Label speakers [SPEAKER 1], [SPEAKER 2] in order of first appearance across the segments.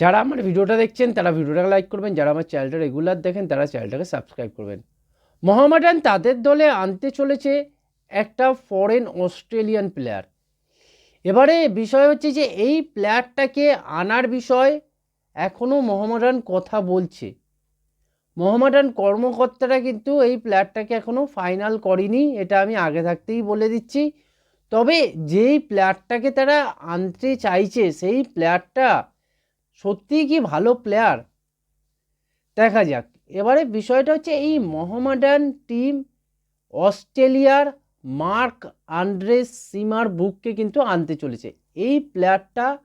[SPEAKER 1] যারা আমার ভিডিওটা দেখছেন, তারা ভিডিওটাকে লাইক করবেন। যারা আমার চ্যানেলটা রেগুলার দেখেন, তারা চ্যানেলটাকে সাবস্ক্রাইব করবেন। মোহামেডান তাদের দলে আনতে চলেছে একটা ফরেন অস্ট্রেলিয়ান প্লেয়ার এবারে বিষয় হচ্ছে যে, এই প্লেয়ারটাকে আনার বিষয় এখনও মোহামেডান কথা বলছে। মোহামেডান কর্মকর্তারা কিন্তু এই প্লেয়ারটাকে এখনও ফাইনাল করেনি, এটা আমি আগে থাকতেই বলে দিচ্ছি। তবে যেই প্লেয়ারটাকে তারা আনতে চাইছে, সেই প্লেয়ারটা সত্যিই কি ভালো প্লেয়ার দেখা যাক। এবারে বিষয়টা হচ্ছে এই মোহামেডান টিম অস্ট্রেলিয়ার মার্ক আন্ড্রেস সিমার বুককে কিন্তু আনতে চলেছে। এই প্লেয়ারটা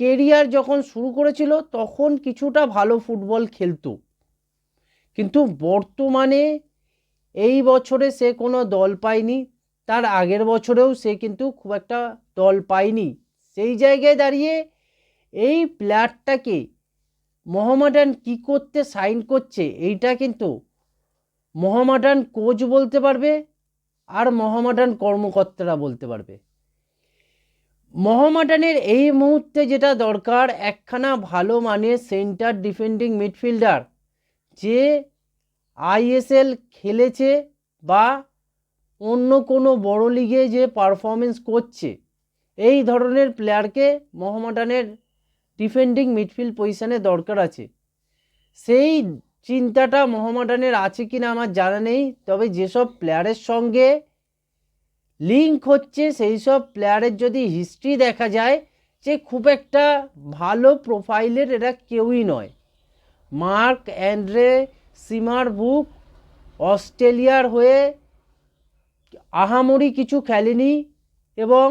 [SPEAKER 1] কেরিয়ার যখন শুরু করেছিল, তখন কিছুটা ভালো ফুটবল খেলতো। কিন্তু বর্তমানে এই বছরে সে কোনো দল পায়নি। তার আগের বছরেও সে কিন্তু খুব একটা দল পায়নি। সেই জায়গায় দাঁড়িয়ে এই প্লেয়ারটাকে মোহামেডান কি করতে সাইন করছে? এইটা কিন্তু মোহামেডান কোচ বলতে পারবে আর মোহামেডান কর্মকর্তারা বলতে পারবে। মোহামেডানের এই মুহূর্তে যেটা দরকার, একখানা ভালো মানের সেন্টার ডিফেন্ডিং মিডফিল্ডার যে আইএসএল খেলেছে বা অন্য কোনো বড় লিগে যে পারফরমেন্স করছে, এই ধরনের প্লেয়ারকে মোহামেডানের ডিফেন্ডিং মিডফিল্ড পজিশানে দরকার আছে। সেই চিন্তাটা মোহামেডানের আছে কি না আমার জানা নেই, তবে যেসব প্লেয়ারের সঙ্গে লিঙ্ক হচ্ছে সেই সব প্লেয়ারের যদি হিস্ট্রি দেখা যায়, যে খুব একটা ভালো প্রোফাইলের এরা কেউই নয়। মার্ক অ্যান্ড্রে, সিমার বুক, অস্ট্রেলিয়ার হয়ে আহামরি কিছু খেলেনি এবং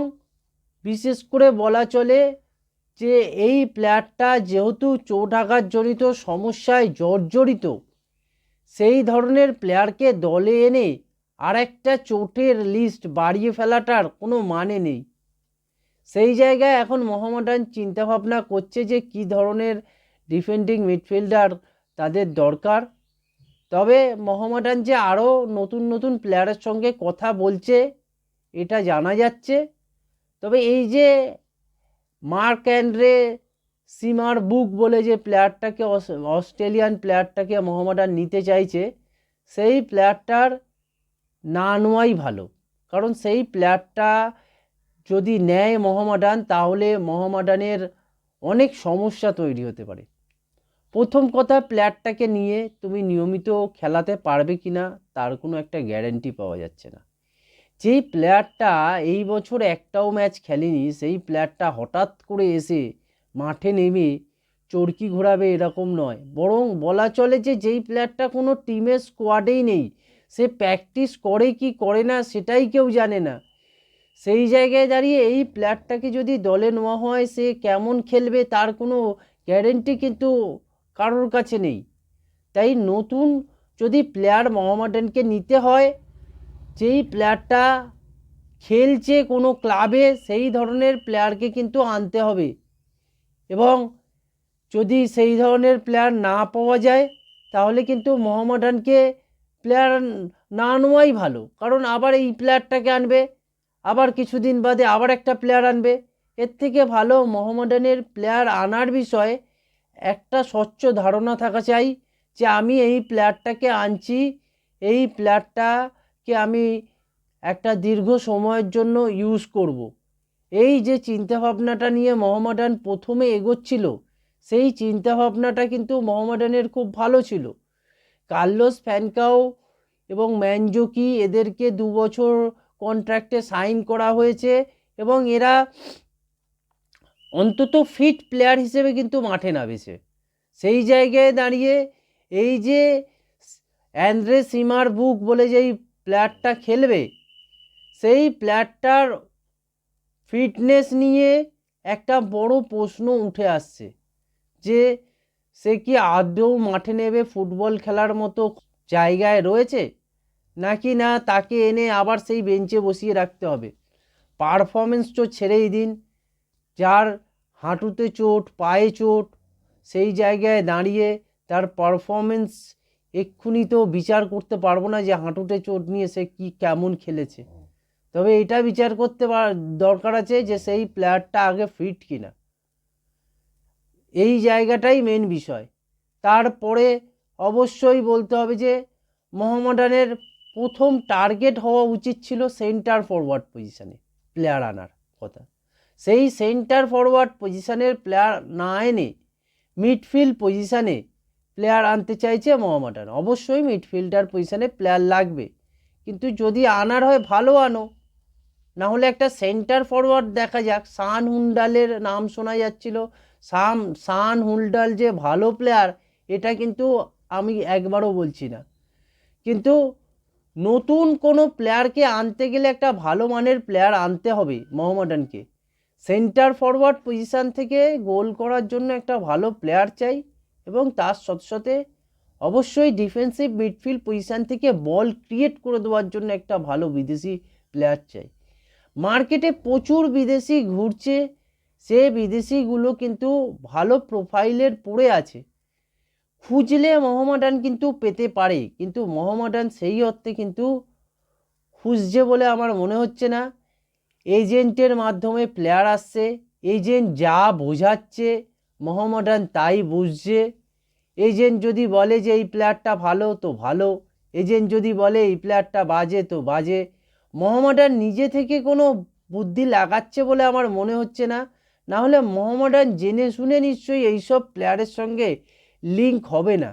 [SPEAKER 1] বিশেষ করে বলা চলে যে এই প্লেয়ারটা যেহেতু চোটাঘাতজনিত সমস্যায় জর্জরিত, সেই ধরনের প্লেয়ারকে দলে এনে আর একটা চোটের লিস্ট বাড়িয়ে ফেলাটার কোনো মানে নেই। সেই জায়গায় এখন মোহামেডান চিন্তাভাবনা করছে যে কি ধরনের ডিফেন্ডিং মিডফিল্ডার তাদের দরকার। তবে মোহামেডান যে আরও নতুন নতুন প্লেয়ারের সঙ্গে কথা বলছে, এটা জানা যাচ্ছে। তবে এই যে মার্ক অ্যান্ড্রে সিমার বুক বলে যে প্লেয়ারটাকে অস্ট্রেলিয়ান প্লেয়ারটাকে মোহামেডান নিতে চাইছে, সেই প্লেয়ারটার না নেওয়াই ভালো। কারণ সেই প্লেয়ারটা যদি নেয় মোহামেডান তাহলে মোহামেডানের অনেক সমস্যা তৈরি হতে পারে। প্রথম কথা, প্লেয়ারটাকে নিয়ে তুমি নিয়মিত খেলাতে পারবে কি না তার কোনো একটা গ্যারেন্টি পাওয়া যাচ্ছে না। যেই প্লেয়ারটা এই বছর একটাও ম্যাচ খেলেনি, সেই প্লেয়ারটা হঠাৎ করে এসে মাঠে নেমে চরকি ঘোরাবে এরকম নয়। বরং বলা চলে যে যেই প্লেয়ারটা কোনো টিমের স্কোয়াডেই নেই, সে প্র্যাকটিস করে কি করে না সেটাই কেউ জানে না। সেই জায়গায় দাঁড়িয়ে এই প্লেয়ারটাকে যদি দলে নেওয়া হয়, সে কেমন খেলবে তার কোনো গ্যারেন্টি কিন্তু কারোর কাছে নেই। তাই নতুন যদি প্লেয়ার মোহামেডানকে নিতে হয় যেই প্লেয়ারটা খেলছে কোনো ক্লাবে সেই ধরনের প্লেয়ারকে কিন্তু আনতে হবে। এবং যদি সেই ধরনের প্লেয়ার না পাওয়া যায়, তাহলে কিন্তু মোহামেডানকে প্লেয়ার না নেওয়াই ভালো। কারণ আবার এই প্লেয়ারটাকে আনবে, আবার কিছুদিন বাদে আবার একটা প্লেয়ার আনবে। এর থেকে ভালো মোহামেডানের প্লেয়ার আনার বিষয়ে একটা স্বচ্ছ ধারণা থাকা চাই যে আমি এই প্লেয়ারটাকে আনছি, এই প্লেয়ারটাকে আমি একটা দীর্ঘ সময়ের জন্য ইউজ করব। এই যে চিন্তাভাবনাটা নিয়ে মোহামেডান প্রথমে এগোচ্ছিল, সেই চিন্তাভাবনাটা কিন্তু মোহামেডানের খুব ভালো ছিল কার্লোস ফ্যানকাও এবং ম্যানজোকি এদেরকে দু বছর কন্ট্রাক্টে সাইন করা হয়েছে এবং এরা অন্তত ফিট প্লেয়ার হিসেবে কিন্তু মাঠে নামেছে সেই জায়গায় দাঁড়িয়ে এই যে অ্যান্ড্রে সিমার বুক বলে যেই প্লেয়ারটা খেলবে। সেই প্লেয়ারটার ফিটনেস নিয়ে একটা বড় প্রশ্ন উঠে আসছে যে, সে কি আদৌ মাঠে নেবে ফুটবল খেলার মতো জায়গায় রয়েছে? নাকি না তাকে এনে আবার সেই বেঞ্চে বসিয়ে রাখতে হবে? পারফরমেন্স তো ছেড়েই দিন। যার হাঁটুতে চোট, পায়ে চোট, সেই জায়গায় দাঁড়িয়ে তার পারফরমেন্স এক্ষুনি তো বিচার করতে পারব না যে হাঁটুতে চোট নিয়ে সে কি কেমন খেলেছে। তবে এটা বিচার করতে দরকার আছে যে সেই প্লেয়ারটা আগে ফিট কিনা। এই জায়গাটাই মেন বিষয়। তারপরে অবশ্যই বলতে হবে যে মোহামেডানের প্রথম টার্গেট হওয়া উচিত ছিল সেন্টার ফরওয়ার্ড পজিশানে প্লেয়ার আনার কথা। সেই সেন্টার ফরওয়ার্ড পজিশানের প্লেয়ার না এনে মিডফিল্ড পজিশানে প্লেয়ার আনতে চাইছে মোহামেডান অবশ্যই মিডফিল্ডার পজিশানে প্লেয়ার লাগবে। কিন্তু যদি আনার হয়, ভালো আনো। না হলে একটা সেন্টার ফরওয়ার্ড দেখা যাক। সান হুন্ডালের নাম শোনা যাচ্ছিল। সাম, সান হুন্ডাল যে ভালো প্লেয়ার এটা কিন্তু আমি একবারও বলছি না। কিন্তু নতুন কোনো প্লেয়ারকে আনতে গেলে একটা ভালো মানের প্লেয়ার আনতে হবে মোহামেডানকে সেন্টার ফরওয়ার্ড পজিশান থেকে গোল করার জন্য একটা ভালো প্লেয়ার চাই। এবং তার সাথে সাথে অবশ্যই ডিফেন্সিভ মিডফিল্ড পজিশান থেকে বল ক্রিয়েট করে দেওয়ার জন্য একটা ভালো বিদেশি প্লেয়ার চাই। মার্কেটে প্রচুর বিদেশি ঘুরছে, সে বিদেশিগুলো কিন্তু ভালো প্রোফাইলের পড়ে আছে। খুঁজলে মোহামেডান কিন্তু পেতে পারে, কিন্তু মোহামেডান সেই অর্থে কিন্তু খুঁজছে বলে আমার মনে হচ্ছে না। এজেন্টের মাধ্যমে প্লেয়ার আসছে এজেন্ট যা বোঝাচ্ছে মোহামেডান তাই বুঝছে, এজেন্ট যদি বলে যে এই প্লেয়ারটা ভালো, তো ভালো। এজেন্ট যদি বলে এই প্লেয়ারটা বাজে, তো বাজে। মোহামেডান নিজে থেকে কোনো বুদ্ধি লাগাচ্ছে বলে আমার মনে হচ্ছে না। না হলে মোহামেডান জেনে শুনে নিশ্চয়ই এইসব প্লেয়ারের সঙ্গে লিঙ্ক হবে না।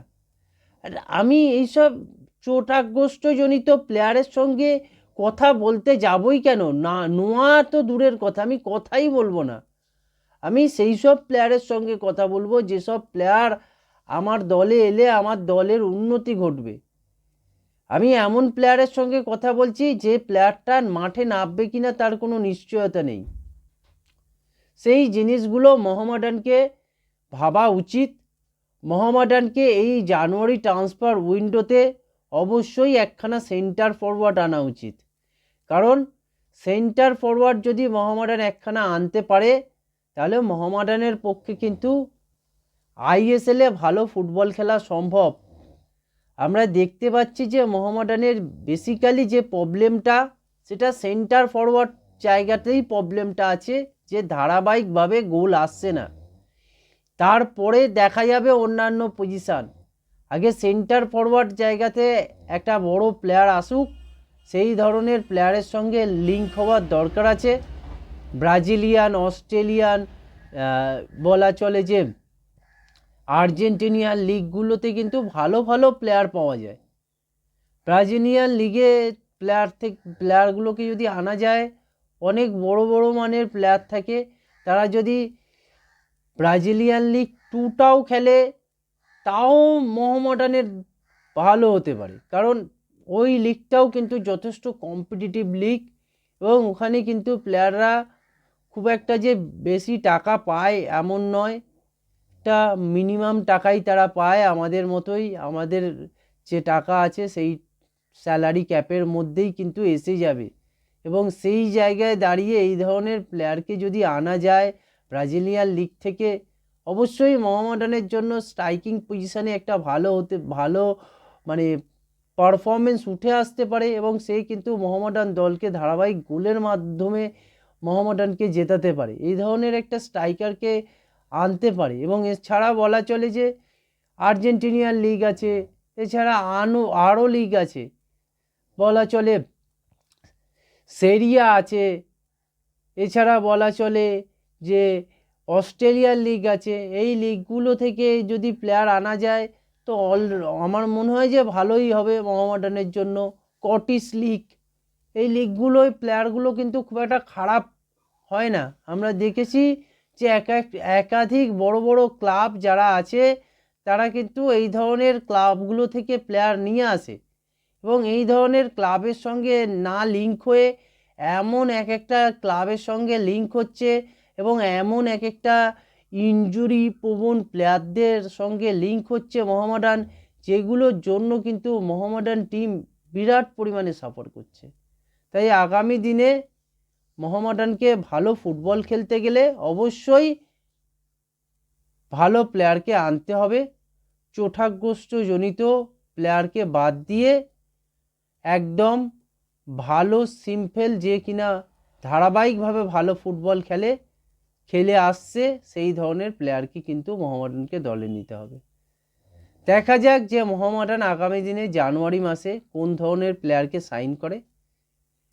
[SPEAKER 1] আর আমি এইসব চোটাগ্রস্তজনিত প্লেয়ারের সঙ্গে কথা বলতে যাবই কেন? না, নোয়া তো দূরের কথা, আমি কথাই বলব না। আমি সেই সব প্লেয়ারের সঙ্গে কথা বলব, যেসব প্লেয়ার আমার দলে এলে আমার দলের উন্নতি ঘটবে। আমি এমন প্লেয়ারের সঙ্গে কথা বলছি যে প্লেয়ারটা মাঠে নামবে কি না তার কোনো নিশ্চয়তা নেই। সেই জিনিসগুলো মোহামেডানকে ভাবা উচিত। মোহামেডানকে এই জানুয়ারি ট্রান্সফার উইন্ডোতে অবশ্যই একখানা সেন্টার ফরওয়ার্ড আনা উচিত। কারণ সেন্টার ফরওয়ার্ড যদি মোহামেডান একখানা আনতে পারে তাহলে মোহামেডানের পক্ষে কিন্তু আইএসএলে ভালো ফুটবল খেলা সম্ভব। আমরা দেখতে পাচ্ছি যে মোহামেডানের বেসিক্যালি যে প্রবলেমটা সেটা সেন্টার ফরওয়ার্ড জায়গাতেই প্রবলেমটা আছে, যে ধারাবাহিকভাবে গোল আসছে না। তারপরে দেখা যাবে অন্যান্য পজিশান আগে সেন্টার ফরওয়ার্ড জায়গাতে একটা বড় প্লেয়ার আসুক, সেই ধরনের প্লেয়ারের সঙ্গে লিঙ্ক হওয়ার দরকার আছে। ব্রাজিলিয়ান, অস্ট্রেলিয়ান বলা চলে যে আর্জেন্টিনিয়ান লিগগুলোতে কিন্তু ভালো ভালো প্লেয়ার পাওয়া যায়। ব্রাজিলিয়ান লিগে প্লেয়ার থেকে প্লেয়ারগুলোকে যদি আনা যায়, অনেক বড় বড় মানের প্লেয়ার থাকে, তারা যদি ব্রাজিলিয়ান লিগ টুটাও খেলে, তাও মোহামেডানের ভালো হতে পারে। কারণ ওই লিগটাও কিন্তু যথেষ্ট কম্পিটিটিভ লিগ এবং ওখানে কিন্তু প্লেয়াররা খুব একটা যে বেশি টাকা পায় এমন নয়। একটা মিনিমাম টাকাই তারা পায় আমাদের মতোই। আমাদের যে টাকা আছে সেই স্যালারি ক্যাপের মধ্যেই কিন্তু এসে যাবে। এবং সেই জায়গায় দাঁড়িয়ে এই ধরনের প্লেয়ারকে যদি আনা যায় ব্রাজিলিয়ান লিগ থেকে, অবশ্যই মোহামেডানের জন্য স্ট্রাইকিং পজিশানে একটা ভালো হতে, ভালো মানে পারফরমেন্স উঠে আসতে পারে এবং সে কিন্তু মোহামডান দলকে ধারাবাহিক গোলের মাধ্যমে মোহামেডানকে জেতাতে পারে। এই ধরনের একটা স্ট্রাইকারকে আনতে পারে এবং এছাড়া বলা চলে যে আর্জেন্টিনিয়ান লিগ আছে, এছাড়া আনো, আরও লিগ আছে। বলা চলে সেরিয়া আছে, এছাড়া বলা চলে যে অস্ট্রেলিয়ার লিগ আছে। এই লিগগুলো থেকে যদি প্লেয়ার আনা যায়, তো অল, আমার মনে হয় যে ভালোই হবে মোহামেডানের জন্য। কটিস লিগ, এই লিগগুলোয় প্লেয়ারগুলো কিন্তু খুব একটা খারাপ হয় না। আমরা দেখেছি যে এক এক, একাধিক বড় বড় ক্লাব যারা আছে, তারা কিন্তু এই ধরনের ক্লাবগুলো থেকে প্লেয়ার নিয়ে আসে। এবং এই ধরনের ক্লাবের সঙ্গে না লিঙ্ক হয়ে এমন এক একটা ক্লাবের সঙ্গে লিঙ্ক হচ্ছে এবং এমন এক একটা ইনজুরি প্রবণ প্লেয়ারদের সঙ্গে লিঙ্ক হচ্ছে মোহামেডান, যেগুলোর জন্য কিন্তু মোহামেডান টিম বিরাট পরিমাণে সাফার করছে। তাই আগামী দিনে মোহামেডানকে ভালো ফুটবল খেলতে গেলে অবশ্যই ভালো প্লেয়ারকে আনতে হবে। চোটাগ্রস্তজনিত প্লেয়ারকে বাদ দিয়ে একদম ভালো সিম্পল যে কিনা ধারাবাহিকভাবে ভালো ফুটবল খেলে খেলে আসছে, সেই ধরনের প্লেয়ারকে কিন্তু মোহামেডানকে দলে নিতে হবে। দেখা যাক যে মোহামেডান আগামী দিনে জানুয়ারি মাসে কোন ধরনের প্লেয়ারকে সাইন করে।